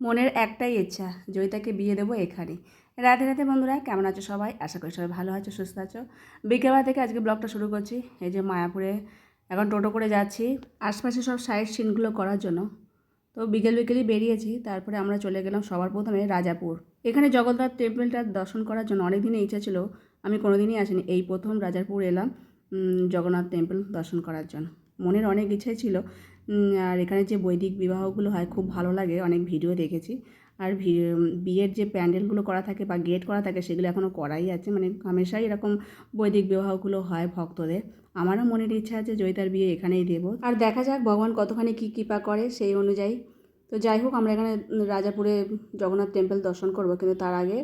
মনের একটাই ইচ্ছা, জয়িতাকে বিয়ে দেবো এখানে। রাতে রাতে বন্ধুরা, কেমন আছো সবাই? আশা করি সবাই ভালো আছো, সুস্থ আছো। বিকেলবেলা থেকে আজকে ব্লগটা শুরু করছি, এই যে মায়াপুরে এখন টোটো করে যাচ্ছি। আশপাশে সব সাইড সিনগুলো করার জন্য। তো বিকেল বিকেলই বেরিয়েছি, তারপরে আমরা চলে গেলাম সবার প্রথমে রাজাপুর। এখানে জগন্নাথ টেম্পলটা দর্শন করার জন্য অনেক দিনের ইচ্ছা ছিল, আমি কোনোদিনই আসিনি। এই প্রথম রাজাপুর এলাম জগন্নাথ টেম্পল দর্শন করার জন্য। মনের অনেক ইচ্ছাই ছিল। আর এখানে যে বৈদিক বিবাহগুলো হয়, খুব ভালো লাগে। অনেক ভিডিও দেখেছি। আর বিয়ের যে প্যান্ডেলগুলো করা থাকে বা গেট করা থাকে, সেগুলো এখনও করাই আছে। মানে হামেশাই এরকম বৈদিক বিবাহগুলো হয় ভক্তদের। আমারও মনের ইচ্ছা আছে জয়িতার বিয়ে এখানেই দেবো। আর দেখা যাক ভগবান কতখানি কী কৃপা করে সেই অনুযায়ী। তো যাই হোক, আমরা এখানে রাজাপুরে জগন্নাথ টেম্পল দর্শন করব, কিন্তু তার আগে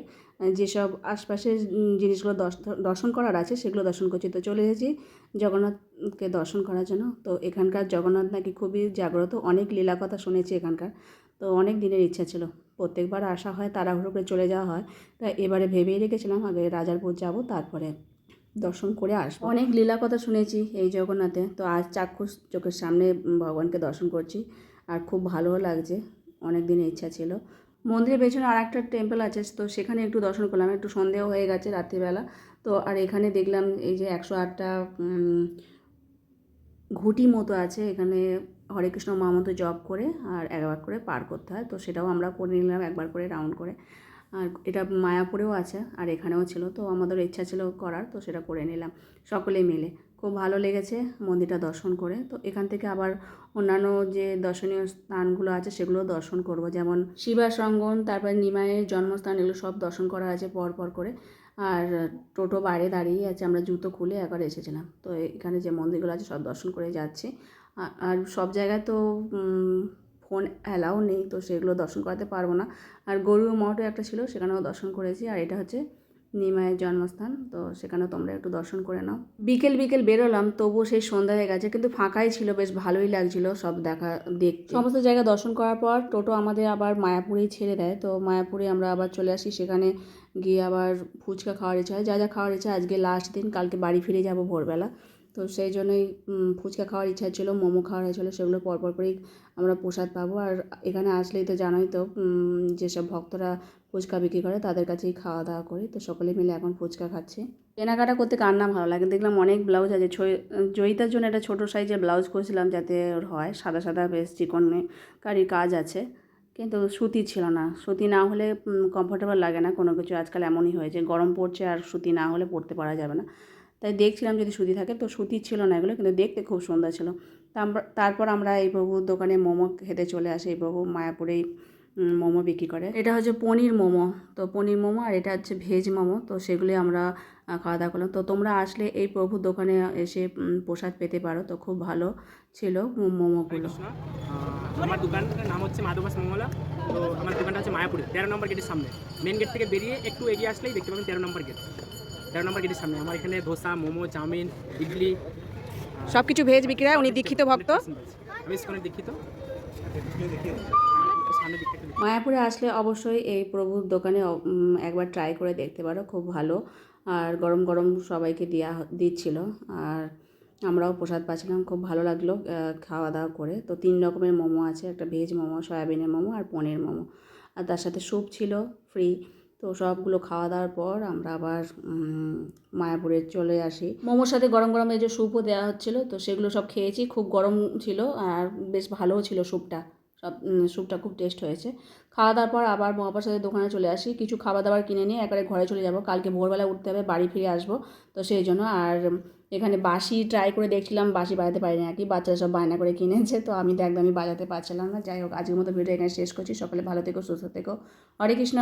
যেসব আশপাশের জিনিসগুলো দর্শ- দর্শন করার আছে, সেগুলো দর্শন করছি। তো চলে এসেছি জগন্নাথকে দর্শন করার জন্য। তো এখানকার জগন্নাথ নাকি খুবই জাগ্রত, অনেক লীলা কথা শুনেছি এখানকার। তো অনেক দিনের ইচ্ছা ছিল। প্রত্যেকবার আসা হয়, তাড়াহুড়ো করে চলে যাওয়া হয়। তা এবারে ভেবেই রেখেছিলাম, আগে রাজারপুর যাব, তারপরে দর্শন করে আসব। অনেক লীলা কথা শুনেছি এই জগন্নাথে। তো আজ চাক্ষুষ চোখের সামনে ভগবানকে দর্শন করছি। আর খুব ভালোও লাগছে, অনেক দিনের ইচ্ছা ছিল। মন্দিরের পেছনে আর একটা টেম্পল আছে, তো সেখানে একটু দর্শন করলাম। একটু সন্দেহ হয়ে গেছে রাত্রিবেলা। তো আর এখানে দেখলাম এই যে একশো আটটা ঘুটি মতো আছে। এখানে হরে কৃষ্ণ মহামন্ত্র জপ করে আর একবার করে পার করতে হয়। তো সেটাও আমরা করে নিলাম, একবার করে রাউন্ড করে। আর এটা মায়াপুরেও আছে আর এখানেও ছিল, তো আমাদের ইচ্ছা ছিল করার, তো সেটা করে নিলাম। সকলে মিলে। খুব ভালো লেগেছে মন্দিরটা দর্শন করে। তো এখান থেকে আবার অন্যান্য যে দর্শনীয় স্থানগুলো আছে সেগুলো দর্শন করব। যেমন শিবাস রঙ্গন তারপর নিমাইয়ের জন্মস্থান, এগুলো সব দর্শন করা আছে পর পর করে। আর টোটো বাইরে দাঁড়িয়ে আছে, আমরা জুতো খুলে একবার এসেছিলাম। তো এখানে যে মন্দিরগুলো আছে সব দর্শন করে যাচ্ছি। আর সব জায়গায় তো ফোন অ্যালাও নেই, তো সেগুলো দর্শন করাতে পারব না। আর গরু মঠও একটা ছিল, সেখানেও দর্শন করেছি, আর এটা হচ্ছে নিমায়ের জন্মস্থান, তো সেখানেও তোমরা একটু দর্শন করে নাও। বিকেল বিকেল বেরোলাম, তবুও সেই সন্ধ্যা হয়ে গেছে, কিন্তু ফাঁকাই ছিল, বেশ ভালোই লাগছিল সব দেখা দেখ সমস্ত জায়গা দর্শন করার পর টোটো আমাদের আবার মায়াপুরেই ছেড়ে দেয়, তো মায়াপুরে আমরা আবার চলে আসি, সেখানে গিয়ে আবার ফুচকা খাওয়ার ইচ্ছা হয়। যা যা খাওয়ার ইচ্ছা, আজকে লাস্ট দিন, কালকে বাড়ি ফিরে যাব ভোরবেলা। তো সেই জন্যই ফুচকা খাওয়ার ইচ্ছা ছিল, মোমো খাওয়ার ইচ্ছা ছিল, সেগুলো পরপর করেই আমরা প্রসাদ পাবো। আর এখানে আসলেই তো জানোই তো যেসব ভক্তরা ফুচকা বিক্রি করে তাদের কাছেই খাওয়া দাওয়া করি। তো সকলে মিলে এখন ফুচকা খাচ্ছি। কেনাকাটা করতে কার না ভালো লাগে? দেখলাম অনেক ব্লাউজ আছে। জয়িতার জন্য একটা ছোটো সাইজের ব্লাউজ করেছিলাম যাতে ওর হয়। সাদা সাদা বেশ চিকন কারি কাজ আছে। কিন্তু সুতি ছিল না। সুতি না হলে কমফোর্টেবল লাগে না কোনো কিছু। আজকাল এমনই হয়েছে। গরম পড়ছে আর সুতি না হলে পরতে পারা যাবে না। তাই দেখছিলাম যদি সুতি থাকে তো সুতি ছিল না এগুলো কিন্তু দেখতে খুব সুন্দর ছিল। তারপর তারপর আমরা এই প্রভুর দোকানে মোমো খেতে চলে আসি এই প্রভু মায়াপুরেই মোমো বিক্রি করে। এটা হচ্ছে পনির মোমো তো পনির মোমো আর এটা হচ্ছে ভেজ মোমো তো সেগুলি আমরা খাওয়া দাওয়া করলাম। তো তোমরা আসলে এই প্রভুর দোকানে এসে প্রসাদ পেতে পারো তো খুব ভালো ছিল মোমোগুলো। আহ, আমার দোকানটার নাম হচ্ছে মাধবাস মঙ্গলা তো আমার দোকানটা হচ্ছে মায়াপুরে তেরো নম্বর গেটের সামনে। মেন গেট থেকে বেরিয়ে একটু এগিয়ে আসলেই দেখতে পাবেন তেরো নম্বর গেট। তেরো নম্বর গেটের সামনে। আমার এখানে ধোসা মোমো চাউমিন ইডলি সব কিছু ভেজ বিক্রি হয় উনি দীক্ষিত ভক্ত? আমি ইস্কনে দীক্ষিত। মায়াপুরে আসলে অবশ্যই এই প্রভুর দোকানে একবার ট্রাই করে দেখতে পারো খুব ভালো। আর গরম গরম সবাইকে দেওয়া দিচ্ছিল। আর আমরাও প্রসাদ পাচ্ছিলাম খুব ভালো লাগল খাওয়া দাওয়া করে। তো তিন রকমের মোমো আছে একটা ভেজ মোমো সয়াবিনের মোমো আর পনির মোমো। আর তার সাথে স্যুপ ছিল ফ্রি তো সবগুলো খাওয়া দাওয়ার পর আমরা আবার মায়াপুরে চলে আসি। মোমোর সাথে গরম গরম যে স্যুপও দেওয়া হচ্ছিল, তো সেগুলো সব খেয়েছি, খুব গরম ছিল আর বেশ ভালোও ছিল স্যুপটা সব স্যুপটা খুব টেস্ট হয়েছে। খাওয়া দাওয়ার পর আবার মহাপ্রসাদের দোকানে চলে আসি। কিছু খাবার দাবার কিনে নিয়ে একবারে ঘরে চলে যাব। কালকে ভোরবেলা উঠতে হবে, বাড়ি ফিরে আসব, তো সেই জন্য। আর এখানে বাসি ট্রাই করে দেখছিলাম, বাসি বাজাতে পারিনি না কি, বাচ্চারা সব বায়না করে কিনেছে, তো আমি তো একদমই বাজাতে পারছিলাম না। যাই হোক, আজকের মতো ভিডিও এখানে শেষ করছি। সকালে ভালো থেকো, সুস্থ থেকো। হরে কৃষ্ণ।